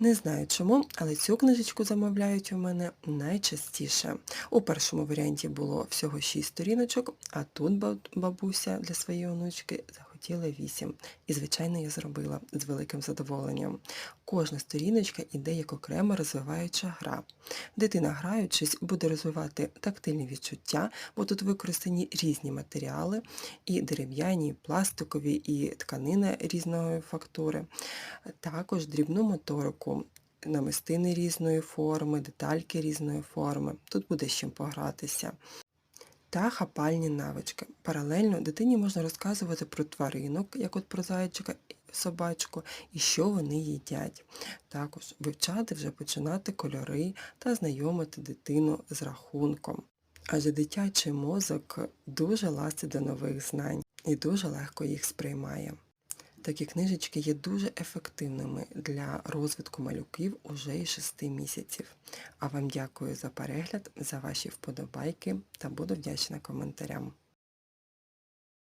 Не знаю чому, але цю книжечку замовляють у мене найчастіше. У першому варіанті було всього 6 сторіночок, а тут бабуся для своєї онучки захотіла 8. І, звичайно, я зробила з великим задоволенням. Кожна сторіночка іде як окрема розвиваюча гра. Дитина, граючись, буде розвивати тактильні відчуття, бо тут використані різні матеріали, і дерев'яні, і пластикові, і тканина різної фактури. Також дрібну моторику, намистини різної форми, детальки різної форми. Тут буде з чим погратися. Та хапальні навички. Паралельно дитині можна розказувати про тваринок, як от про зайчика, собачку, і що вони їдять. Також вивчати вже починати кольори та знайомити дитину з рахунком. Адже дитячий мозок дуже ластить до нових знань і дуже легко їх сприймає. Такі книжечки є дуже ефективними для розвитку малюків уже і 6 місяців. А вам дякую за перегляд, за ваші вподобайки та буду вдячна коментарям.